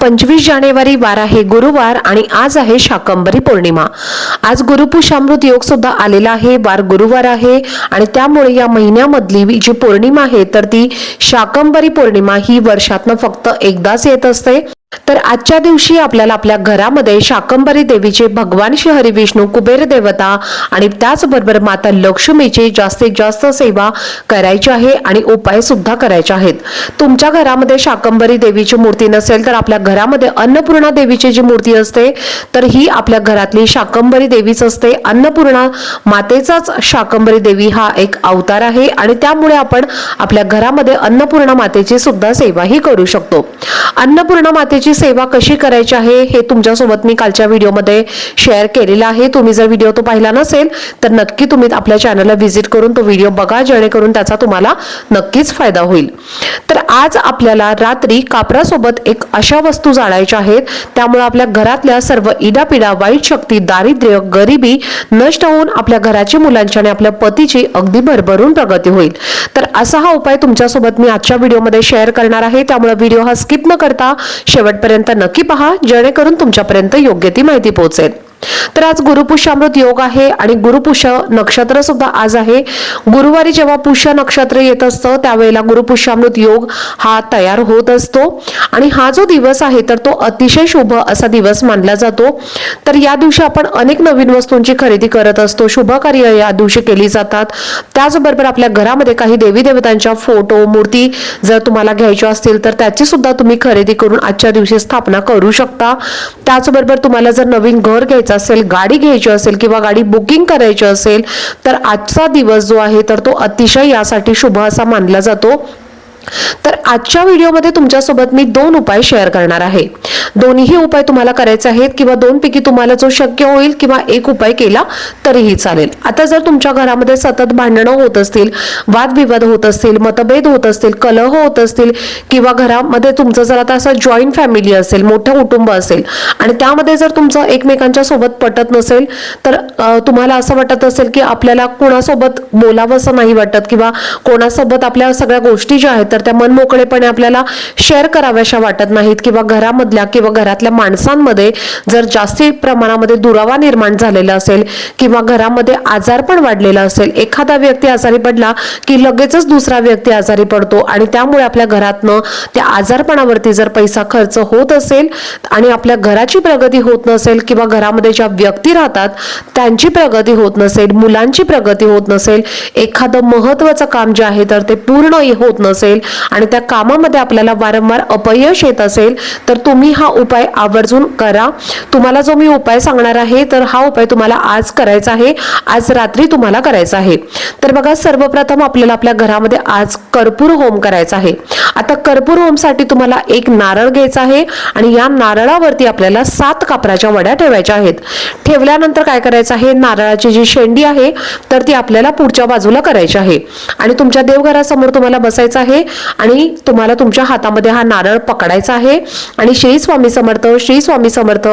पंचवीस जानेवारी वार आहे गुरुवार आणि आज आहे शाकंबरी पौर्णिमा. आज गुरुपुषामृत योग सुद्धा आलेला आहे वार गुरुवार आहे आणि त्यामुळे या महिन्यामधली जी पौर्णिमा आहे तर ती शाकंबरी पौर्णिमा ही वर्षातनं फक्त एकदाच येत असते. तर आजच्या दिवशी आपल्याला आपल्या घरामध्ये शाकंबरी देवीचे भगवान श्री हरी विष्णू कुबेर देवता आणि त्याचबरोबर माता लक्ष्मीची जास्तीत जास्त सेवा करायची आहे आणि उपाय सुद्धा करायचे आहेत. तुमच्या घरामध्ये शाकंबरी देवीची मूर्ती नसेल तर आपल्या घरामध्ये अन्नपूर्णा देवीची जी मूर्ती असते तर ही आपल्या घरातली शाकंबरी देवीच असते. अन्नपूर्णा मातेचाच शाकंबरी देवी हा एक अवतार आहे आणि त्यामुळे आपण आपल्या घरामध्ये अन्नपूर्णा मातेची सुद्धा सेवाही करू शकतो. अन्नपूर्णा मातेची सेवा कशी करायची आहे हे तुमच्यासोबत मी कालच्या व्हिडिओमध्ये शेअर केलेला आहे. तुम्ही जर व्हिडिओ तो पाहिला नसेल तर नक्की तुम्ही आपल्या चॅनलला व्हिजिट करून तो व्हिडिओ बघा जेणेकरून त्याचा तुम्हाला नक्कीच फायदा होईल. तर आज आपल्याला रात्री कापरासोबत एक अशा वस्तू जाळायच्या आहेत. त्यामुळे आपल्या घरातल्या सर्व इडापिडा वाईट शक्ती दारिद्र्य गरिबी नष्ट होऊन आपल्या घराची मुलांची आणि आपल्या पतीची अगदी भरभरून प्रगती होईल. तर असा हा उपाय तुमच्यासोबत मी आजच्या व्हिडिओमध्ये शेअर करणार आहे. त्यामुळे व्हिडिओ हा स्किप न करता शेवटपर्यंत नक्की पहा जेणेकरून तुमच्यापर्यंत योग्य ती माहिती पोहोचेल. तर आज गुरुपुष्यामृत योग आहे आणि गुरुपुष्य नक्षत्र सुद्धा आज आहे. गुरुवारी जेव्हा पुष्य नक्षत्र येत असतं त्यावेळेला गुरुपुष्यामृत योग हा तयार होत असतो. आणि हा जो दिवस आहे तर तो अतिशय शुभ असा दिवस मानला जातो. तर या दिवशी आपण अनेक नवीन वस्तूंची खरेदी करत असतो. शुभ कार्य या दिवशी केली जातात. त्याचबरोबर आपल्या घरामध्ये काही देवी देवतांच्या फोटो मूर्ती जर तुम्हाला घ्यायच्या असतील तर त्याची सुद्धा तुम्ही खरेदी करून आजच्या दिवशी स्थापना करू शकता. त्याचबरोबर तुम्हाला जर नवीन घर घ्यायचं असेल गाडी घ्यायची असेल किंवा गाडी बुकिंग करायची असेल तर आजचा दिवस जो आहे तर तो अतिशय यासाठी शुभ असा मानला जातो. तर आजच्या व्हिडिओमध्ये तुमच्यासोबत मी दोन उपाय शेअर करणार आहे. दोन्ही उपाय तुम्हाला करायचे आहेत किंवा दोन पैकी तुम्हाला जो शक्य होईल किंवा एक उपाय केला तरीही चालेल. आता जर तुमच्या घरामध्ये सतत भांडणं होत असतील वादविवाद होत असतील मतभेद होत असतील कलह होत असतील किंवा घरामध्ये तुमचं जर आता असं जॉईंट फॅमिली असेल मोठं कुटुंब असेल आणि त्यामध्ये जर तुमचं एकमेकांच्या सोबत पटत नसेल तर तुम्हाला असं वाटत असेल की आपल्याला कोणासोबत बोलावं असं नाही वाटत किंवा कोणासोबत आपल्या सगळ्या गोष्टी ज्या आहेत तर त्या मनमोकळेपणे आपल्याला शेअर कराव्याशा वाटत नाहीत किंवा घरामधल्या किंवा घरातल्या माणसांमध्ये जर जास्ती प्रमाणामध्ये दुरावा निर्माण झालेला असेल किंवा घरामध्ये आजारपण वाढलेला असेल एखादा व्यक्ती आजारी पडला की लगेचच दुसरा व्यक्ती आजारी पडतो आणि त्यामुळे आपल्या घरातनं त्या आजारपणावरती जर पैसा खर्च होत असेल आणि आपल्या घराची प्रगती होत नसेल किंवा घरामध्ये ज्या व्यक्ती राहतात त्यांची प्रगती होत नसेल मुलांची प्रगती होत नसेल एखादं महत्वाचं काम जे आहे तर ते पूर्ण होत नसेल आणि त्या कामामध्ये आपल्याला वारंवार अपयश येत असेल तर तुम्ही हा उपाय आवर्जून करा. तुम्हाला जो मी उपाय सांगणार आहे तर हा उपाय तुम्हाला आज करायचा आहे. आज रात्री तुम्हाला करायचा आहे. तर बघा सर्वप्रथम आपल्याला आपल्या घरामध्ये आज कर्पूर होम करायचा आहे. आता कर्पूर होमसाठी तुम्हाला एक नारळ घ्यायचा आहे आणि या नारळावरती आपल्याला सात कापराच्या वड्या ठेवायच्या आहेत. ठेवल्यानंतर काय करायचं आहे? नारळाची जी शेंडी आहे तर ती आपल्याला पुढच्या बाजूला करायची आहे. आणि तुमच्या देवघरासमोर तुम्हाला बसायचं आहे. आणि तुम्हाला तुमच्या हातामध्ये हा नारळ पकडायचा आहे. आणि श्री स्वामी समर्थ श्री स्वामी समर्थ.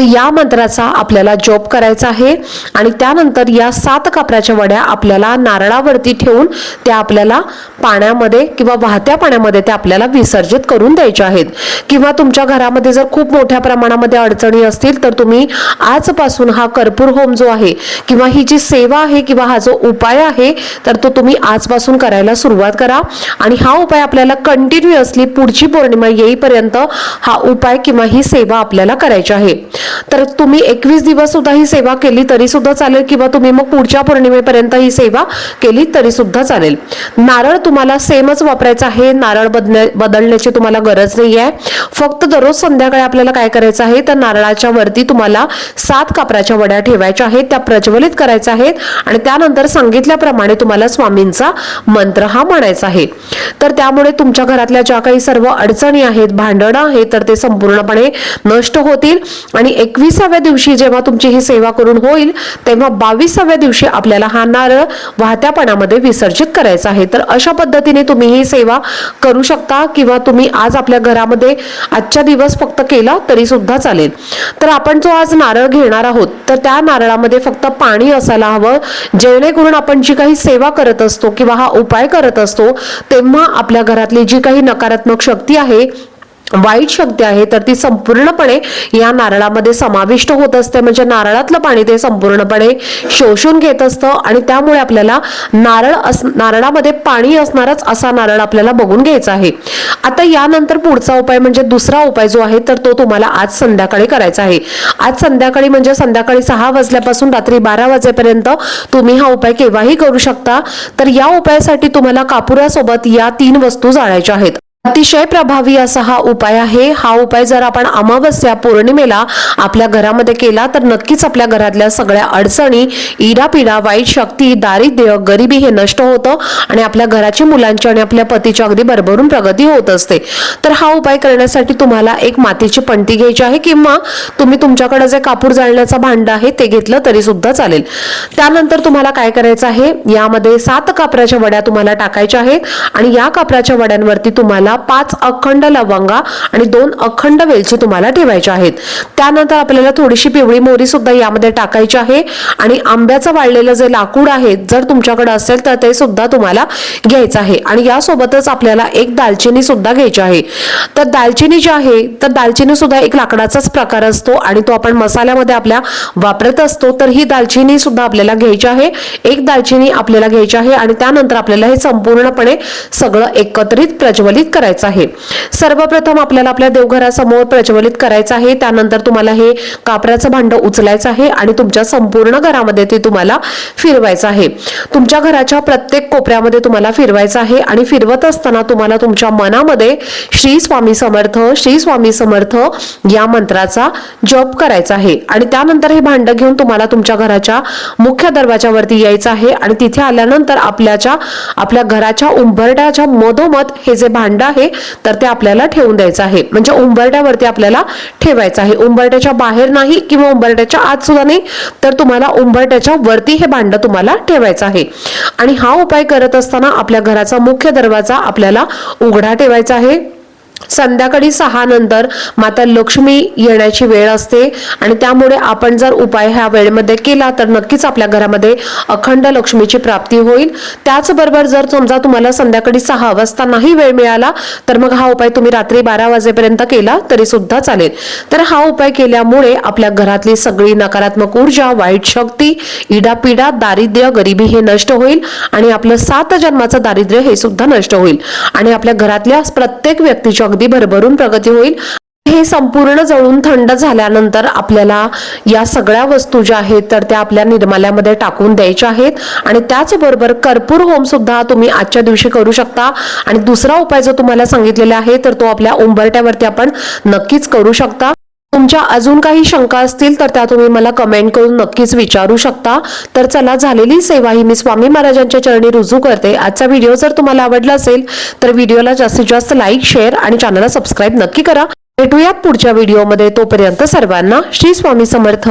या मंत्राचा आपल्याला जॉब करायचा आहे आणि त्यानंतर या सात कापराच्या वड्या आपल्याला नारळावरती ठेवून त्या आपल्याला पाण्यामध्ये किंवा वाहत्या पाण्यामध्ये त्या आपल्याला विसर्जित करून द्यायच्या आहेत. किंवा तुमच्या घरामध्ये जर खूप मोठ्या प्रमाणामध्ये अडचणी असतील तर तुम्ही आजपासून हा कर्पूर होम जो आहे किंवा ही जी सेवा आहे किंवा हा जो उपाय आहे तर तो तुम्ही आजपासून करायला सुरुवात करा. आणि हा उपाय आपल्याला कंटिन्युअसली पुढची पौर्णिमा येईपर्यंत हा उपाय किंवा ही सेवा आपल्याला करायची आहे. तर तुम्ही एकवीस दिवस सुद्धा ही सेवा केली तरी सुद्धा चालेल किंवा तुम्ही मग पुढच्या पौर्णिमेपर्यंत ही सेवा केली तरी सुद्धा चालेल. नारळ तुम्हाला सेमच वापरायचा आहे. नारळ बदल बदलण्याची तुम्हाला गरज नाही आहे फक्त दररोज संध्याकाळी आपल्याला काय करायचं आहे? तर नारळाच्या वरती तुम्हाला सात कापराच्या वड्या ठेवायच्या आहेत. त्या प्रज्वलित करायच्या आहेत आणि त्यानंतर सांगितल्याप्रमाणे तुम्हाला स्वामींचा मंत्र हा म्हणायचा आहे. तर त्यामुळे तुमच्या घरातल्या ज्या काही सर्व अडचणी आहेत भांडणं आहेत तर ते संपूर्णपणे नष्ट होतील आणि एकविसाव्या दिवशी जेव्हा तुमची ही सेवा करून होईल तेव्हा बावीसाव्या दिवशी आपल्याला हा नारळ वाहत्या पाण्यामध्ये विसर्जित करायचा आहे. तर अशा पद्धतीने तुम्ही ही सेवा करू शकता किंवा तुम्ही आज आपल्या घरामध्ये आजच्या दिवस फक्त केला तरी सुद्धा चालेल. तर आपण जो आज नारळ घेणार आहोत तर त्या नारळामध्ये फक्त पाणी असायला हवं. जेणेकरून आपण जी काही सेवा करत असतो किंवा हा उपाय करत असतो तेव्हा आपल्या घरातली जी काही नकारात्मक शक्ती आहे वाईट शक्ती आहे तर ती संपूर्णपणे या नारळामध्ये समाविष्ट होत असते. म्हणजे नारळातलं पाणी ते संपूर्णपणे शोषून घेत असतं आणि त्यामुळे आपल्याला नारळ अस नारळामध्ये पाणी असणारच असा नारळ आपल्याला बघून घ्यायचा आहे. आता यानंतर पुढचा उपाय म्हणजे दुसरा उपाय जो आहे तर तो तुम्हाला आज संध्याकाळी करायचा आहे. आज संध्याकाळी म्हणजे संध्याकाळी सहा वाजल्यापासून रात्री बारा वाजेपर्यंत तुम्ही हा उपाय केव्हाही करू शकता. तर या उपायासाठी तुम्हाला कापुरासोबत या तीन वस्तू जाळायच्या आहेत. अतिशय प्रभावी असा हा उपाय आहे. हा उपाय जर आपण अमावस्या पौर्णिमेला आपल्या घरामध्ये केला तर नक्कीच आपल्या घरातल्या सगळ्या अडचणी इडापिडा वाईट शक्ती दारिद्र्य गरिबी हे नष्ट होतं आणि आपल्या घराची मुलांची आणि आपल्या पतीची अगदी भरभरून प्रगती होत असते. तर हा उपाय करण्यासाठी तुम्हाला एक मातीची पणती घ्यायची आहे किंवा तुम्ही तुमच्याकडे जे कापूर जाळण्याचं भांड आहे ते घेतलं तरी सुद्धा चालेल. त्यानंतर तुम्हाला काय करायचं आहे? यामध्ये सात कापराच्या वड्या तुम्हाला टाकायच्या आहेत आणि या कापराच्या वड्यांवरती तुम्हाला पाच अखंड लवंगा आणि दोन अखंड वेलची तुम्हाला ठेवायच्या आहेत. त्यानंतर आपल्याला थोडीशी पिवळी मोहरी सुद्धा यामध्ये टाकायची आहे आणि आंब्याचं वाळलेलं जे लाकूड आहे जर तुमच्याकडे असेल तर ते सुद्धा तुम्हाला घ्यायचं आहे. आणि यासोबतच आपल्याला एक दालचिनी सुद्धा घ्यायची आहे. तर दालचिनी जी आहे तर दालचिनी सुद्धा एक लाकडाचाच प्रकार असतो आणि तो आपण मसाल्यामध्ये आपल्या वापरत असतो तर ही दालचिनी सुद्धा आपल्याला घ्यायची आहे. एक दालचिनी आपल्याला घ्यायची आहे आणि त्यानंतर आपल्याला हे संपूर्णपणे सगळं एकत्रित प्रज्वलित करायचं आहे. सर्वप्रथम आपल्याला आपल्या देवघरासमोर प्रज्वलित करायचं आहे. त्यानंतर तुम्हाला हे कापराचं भांड उचलायचं आहे आणि तुमच्या संपूर्ण घरामध्ये ते तुम्हाला फिरवायचं आहे. तुमच्या घराच्या प्रत्येक कोपऱ्यामध्ये तुम्हाला फिरवायचं आहे आणि फिरवत असताना तुम्हाला तुमच्या मनामध्ये श्री स्वामी समर्थ श्री स्वामी समर्थ या मंत्राचा जप करायचा आहे. आणि त्यानंतर हे भांड घेऊन तुम्हाला तुमच्या घराच्या मुख्य दरवाजावरती यायचं आहे. आणि तिथे आल्यानंतर आपल्याच्या आपल्या घराच्या उंबरड्याच्या मधोमध हे जे भांड आहे तर ते आपल्याला ठेवून द्यायचं आहे. म्हणजे उंबरट्यावरती आपल्याला ठेवायचं आहे. उंबरट्याच्या बाहेर नाही किंवा उंबरट्याच्या आत सुद्धा नाही तर तुम्हाला उंबरट्याच्या वरती हे भांड तुम्हाला ठेवायचं आहे. आणि हा उपाय करत असताना आपल्या घराचा मुख्य दरवाजा आपल्याला उघडा ठेवायचा आहे. संध्याकाळी सहा नंतर माता लक्ष्मी येण्याची वेळ असते आणि त्यामुळे आपण जर उपाय ह्या वेळेमध्ये केला तर नक्कीच आपल्या घरामध्ये अखंड लक्ष्मीची प्राप्ती होईल. त्याचबरोबर जर समजा तुम्हाला संध्याकाळी सहा वाजता नाही वेळ मिळाला तर मग हा उपाय तुम्ही रात्री बारा वाजेपर्यंत केला तरी सुद्धा चालेल. तर हा उपाय केल्यामुळे आपल्या घरातली सगळी नकारात्मक ऊर्जा वाईट शक्ती इडापिडा दारिद्र्य गरिबी हे नष्ट होईल आणि आपलं सात जन्माचं दारिद्र्य हे सुद्धा नष्ट होईल. आणि आपल्या घरातल्या प्रत्येक व्यक्तीच्या अगदी भरभरून प्रगती होईल. हे संपूर्ण जळून थंड झाल्यानंतर आपल्याला या सगळ्या वस्तू ज्या आहेत तर त्या आपल्या निर्माल्यामध्ये टाकून द्यायच्या आहेत. आणि त्याचबरोबर कर्पूर होम सुद्धा तुम्ही आजच्या दिवशी करू शकता. आणि दुसरा उपाय जो तुम्हाला सांगितलेला आहे तर तो आपल्या उंबरट्यावरती आपण नक्कीच करू शकता. तुमच्या अजून काही शंका असतील तर त्या तुम्ही मला कमेंट करून नक्कीच विचारू शकता. तर चला झालेली सेवा ही मी स्वामी महाराजांच्या चरणी रुजू करते. आजचा व्हिडिओ जर तुम्हाला आवडला असेल तर व्हिडिओला जास्तीत जास्त लाईक शेअर आणि चॅनलला सबस्क्राईब नक्की करा. भेटूयात पुढच्या व्हिडिओमध्ये तोपर्यंत सर्वांना श्री स्वामी समर्थ.